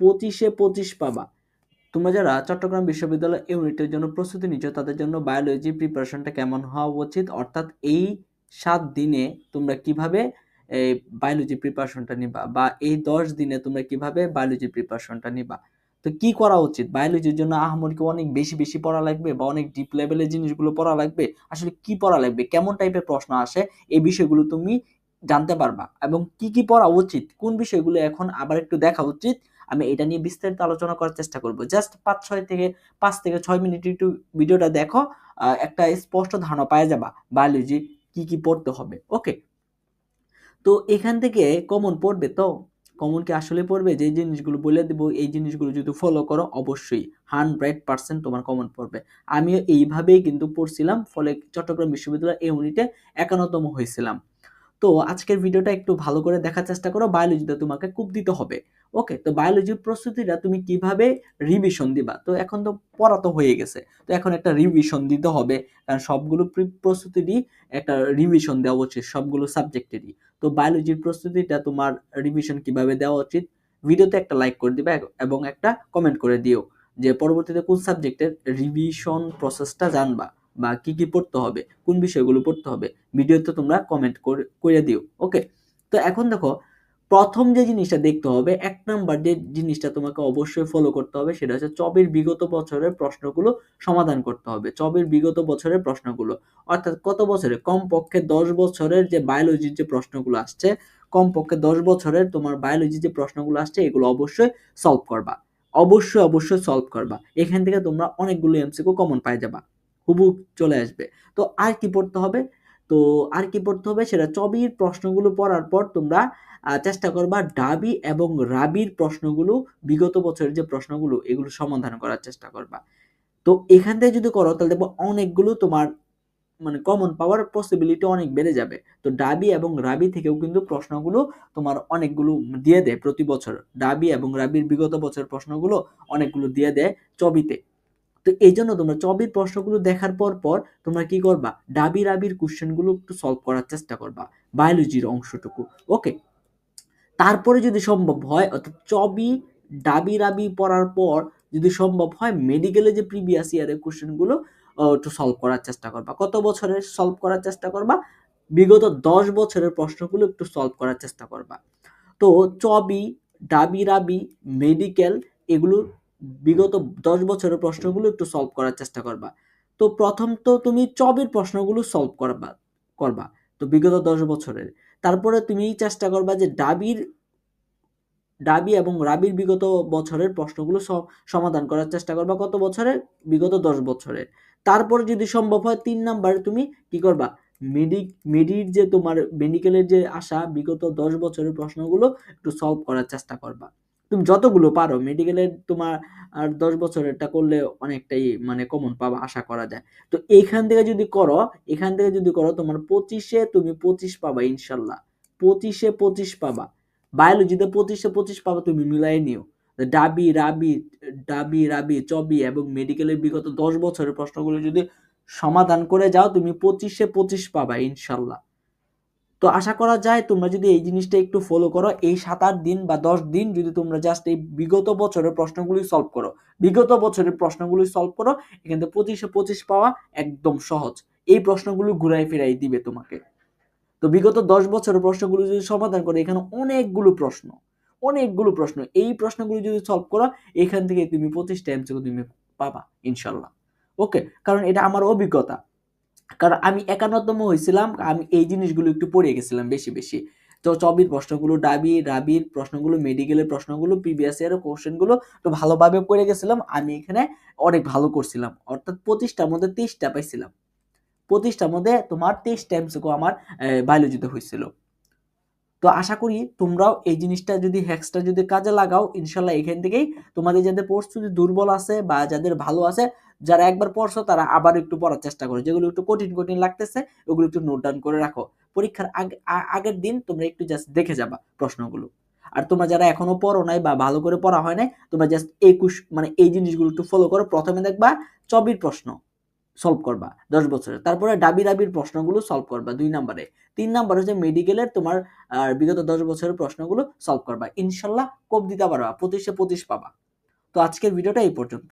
পঁচিশে পঁচিশ পাবা। তোমরা যারা চট্টগ্রাম বিশ্ববিদ্যালয় ইউনিটের জন্য প্রস্তুতি নিচ্ছ, তাদের জন্য বায়োলজি প্রিপারেশনটা কেমন হওয়া উচিত? অর্থাৎ এই সাত দিনে তোমরা কীভাবে এই বায়োলজি প্রিপারেশনটা নিবা? বা এই দশ দিনে তোমরা কীভাবে বায়োলজি প্রিপারেশনটা নিবা? তো কি করা উচিত? বায়োলজির জন্য আহামরিকে অনেক বেশি বেশি পড়া লাগবে বা অনেক ডিপ লেভেলের জিনিসগুলো পড়া লাগবে? আসলে কি পড়া লাগবে? কেমন টাইপের প্রশ্ন আসে? এই বিষয়গুলো তুমি জানতে পারবা। এবং কি কি পড়া উচিত? কোন বিষয়গুলো এখন আবার একটু দেখা উচিত? আমি এটা নিয়ে বিস্তারিত আলোচনা করার চেষ্টা করব। জাস্ট পাঁচ, ছয় থেকে, পাঁচ থেকে ছয় মিনিট একটু ভিডিওটা দেখো একটা স্পষ্ট ধারণা পাওয়া যাবা বায়োলজি কি কি পড়তে হবে। ওকে তো এখান থেকে কমন পড়বে তো? কমন কি আসলে পড়বে? যে জিনিসগুলো বলে দেবো, এই জিনিসগুলো যদি ফলো করো, অবশ্যই হান্ড্রেড পার্সেন্ট তোমার কমন পড়বে। আমিও এইভাবেই কিন্তু পড়ছিলাম, ফলে চট্টগ্রাম বিশ্ববিদ্যালয় ইউনিটে একান্নতম হয়েছিলাম। তো আজকের ভিডিওটা একটু ভালো করে দেখার চেষ্টা করো বায়োলজিতে তোমাকে খুব দিতে হবে। ওকে তো বায়োলজির প্রস্তুতিটা তুমি কীভাবে রিভিশন দিবা? তো এখন তো পড়া তো হয়ে গেছে, তো এখন একটা রিভিশন দিতে হবে, কারণ সবগুলো প্রস্তুতিরই একটা রিভিশন দেওয়া উচিত, সবগুলো সাবজেক্টেরই তো বায়োলজির প্রস্তুতিটা তোমার রিভিশন কীভাবে দেওয়া উচিত? ভিডিওতে একটা লাইক করে দিবে এবং একটা কমেন্ট করে দিও যে পরবর্তীতে কোন সাবজেক্টের রিভিশন প্রসেসটা জানবা। বা কি কি পড়তে হবে, কোন বিষয়গুলো পড়তে হবে, ভিডিওতে তোমরা কমেন্ট করে দিও ওকে তো এখন দেখো, প্রথম যে জিনিসটা দেখতে হবে, এক নাম্বার যে জিনিসটা তোমাকে অবশ্যই ফলো করতে হবে, সেটা হচ্ছে চবের বিগত বছরের প্রশ্নগুলো সমাধান করতে হবে চবের বিগত বছরের প্রশ্নগুলো। অর্থাৎ কত বছরে কমপক্ষে দশ বছরের যে বায়োলজির যে প্রশ্নগুলো আসছে, কমপক্ষে দশ বছরের তোমার বায়োলজির যে প্রশ্নগুলো আসছে, এগুলো অবশ্যই সলভ করবা। অবশ্যই অবশ্যই সলভ করবা। এখান থেকে তোমরা অনেকগুলো এমসিকিউ কমন পাই যাবা। হুবু চলে আসবে। তো আর কি পড়তে হবে? তো আর কি পড়তে হবে সেটা চবির প্রশ্নগুলো পড়ার পর তোমরা চেষ্টা করবা ডাবি এবং রাবির প্রশ্নগুলো, বিগত বছরের যে প্রশ্নগুলো, এগুলো সমাধান করার চেষ্টা করবা। তো এখান থেকে যদি করো, তাহলে দেখব অনেকগুলো তোমার মানে কমন পাওয়ার পসিবিলিটি অনেক বেড়ে যাবে। তো ডাবি এবং রাবি থেকেও কিন্তু প্রশ্নগুলো তোমার অনেকগুলো দিয়ে দেয় প্রতি বছর। ডাবি এবং রাবির বিগত বছরের প্রশ্নগুলো অনেকগুলো দিয়ে দেয় চবিতে। তো এই জন্য তোমরা চবির প্রশ্নগুলো দেখার পর পর তোমরা কি করবা? ডাবি রাবির কোশ্চেনগুলো একটু সলভ করার চেষ্টা করবা বায়োলজির অংশটুকু ওকে তারপরে যদি সম্ভব হয়, অর্থাৎ চবি ডাবি রাবি পড়ার পর যদি সম্ভব হয় মেডিকেলে যে প্রিভিয়াস ইয়ারের কোশ্চেনগুলো একটু সলভ করার চেষ্টা করবা। কত বছরের সলভ করার চেষ্টা করবা? বিগত দশ বছরের প্রশ্নগুলো একটু সলভ করার চেষ্টা করবা। তো চবি, ডাবি রাবি মেডিকেল এগুলো বিগত দশ বছরের প্রশ্নগুলো একটু সলভ করার চেষ্টা করবা। তো প্রথম তো তুমি চবির প্রশ্নগুলো সলভ করবা করবা, তো বিগত দশ বছরের। তারপরে তুমি চেষ্টা করবা যে ডাবির, ডাবি এবং রাবির বিগত বছরের প্রশ্নগুলো সমাধান করার চেষ্টা করবা কত বছরের? বিগত দশ বছরের। তারপরে যদি সম্ভব হয় তিন নাম্বারে তুমি কি করবা? মেডিক মেডির যে তোমার মেডিকেলের যে আশা, বিগত দশ বছরের প্রশ্নগুলো একটু সলভ করার চেষ্টা করবা। তুমি যতগুলো পারো মেডিকেলের তোমার আর দশ বছরেরটা করলে অনেকটাই মানে কমন পাবা আশা করা যায়। তো এইখান থেকে যদি করো, এখান থেকে যদি করো তোমার পঁচিশে তুমি পঁচিশ পাবা ইনশাল্লাহ। পঁচিশে পঁচিশ পাবা। বায়োলজিতে পঁচিশে পঁচিশ পাবা তুমি মিলাই নিও। ডাবি, রাবি ডাবি, রাবি, চবি এবং মেডিকেলের বিগত দশ বছরের প্রশ্নগুলো যদি সমাধান করে যাও, তুমি পঁচিশে পঁচিশ পাবা ইনশাল্লাহ। তো আশা করা যায় তোমরা যদি এই জিনিসটা একটু ফলো করো, এই সাত আট দিন বা দশ দিন যদি তোমরা জাস্ট এই বিগত বছরের প্রশ্নগুলি সলভ করো, বিগত বছরের প্রশ্নগুলি সলভ করো, এখান পঁচিশে পঁচিশ পাওয়া একদম সহজ। এই প্রশ্নগুলো ঘুরাই ফিরাই দিবে তোমাকে। তো বিগত দশ বছরের প্রশ্নগুলো যদি সমাধান করো, এখানে অনেকগুলো প্রশ্ন অনেকগুলো প্রশ্ন, এই প্রশ্নগুলো যদি সলভ করো, এখান থেকে তুমি পঁচিশটা এমসিকিউ তুমি পাবা, ইনশাল্লাহ। ওকে কারণ এটা আমার অভিজ্ঞতা। কারণ আমি একান্নতম হয়েছিলাম আমি এই জিনিসগুলো একটু পড়ে গেছিলাম বেশি বেশি। তো চবির প্রশ্নগুলো, ডাবি, রাবির প্রশ্নগুলো মেডিকেলের প্রশ্নগুলো প্রিভিয়াস ইয়ারের কোশ্চেনগুলো তো ভালোভাবে করে গেছিলাম। আমি এখানে অনেক ভালো করছিলাম। অর্থাৎ পঁচিশটার মধ্যে তেইশটা পাইছিলাম। পঁচিশটার মধ্যে তোমার তেইশটা এমসিকো আমার বায়োলজিতে হয়েছিল তো আশা করি তোমরাও এই জিনিসটা যদি হ্যাক্সটা যদি কাজে লাগাও, ইনশাল্লাহ এখান থেকেই তোমাদের যাদের প্রস্তুতি দুর্বল আছে বা যাদের ভালো আছে যারা একবার পড়ছো, তারা আবার একটু পড়ার চেষ্টা করো। যেগুলো একটু কঠিন কঠিন লাগতেছে, ওগুলো একটু নোট ডাউন করে রাখো। পরীক্ষার আগে আগের দিন তোমরা একটু জাস্ট দেখে যাবা প্রশ্নগুলো। আর তোমরা যারা এখনও পড়ো নাই বা ভালো করে পড়া হয় নাই, তোমরা জাস্ট একুশ মানে এই জিনিসগুলো একটু ফলো করো। প্রথমে দেখবা চবির প্রশ্ন সলভ করবা দশ বছরে তারপরে ডাবি ডাবির প্রশ্নগুলো সলভ করবা দুই নাম্বারে। তিন নাম্বার হচ্ছে মেডিকেলের তোমার বিগত দশ বছরের প্রশ্নগুলো সলভ করবা। ইনশাল্লাহ কোপ দিতে পারবা পঁচিশে পঁচিশ পাবা। তো আজকের ভিডিওটা এই পর্যন্ত।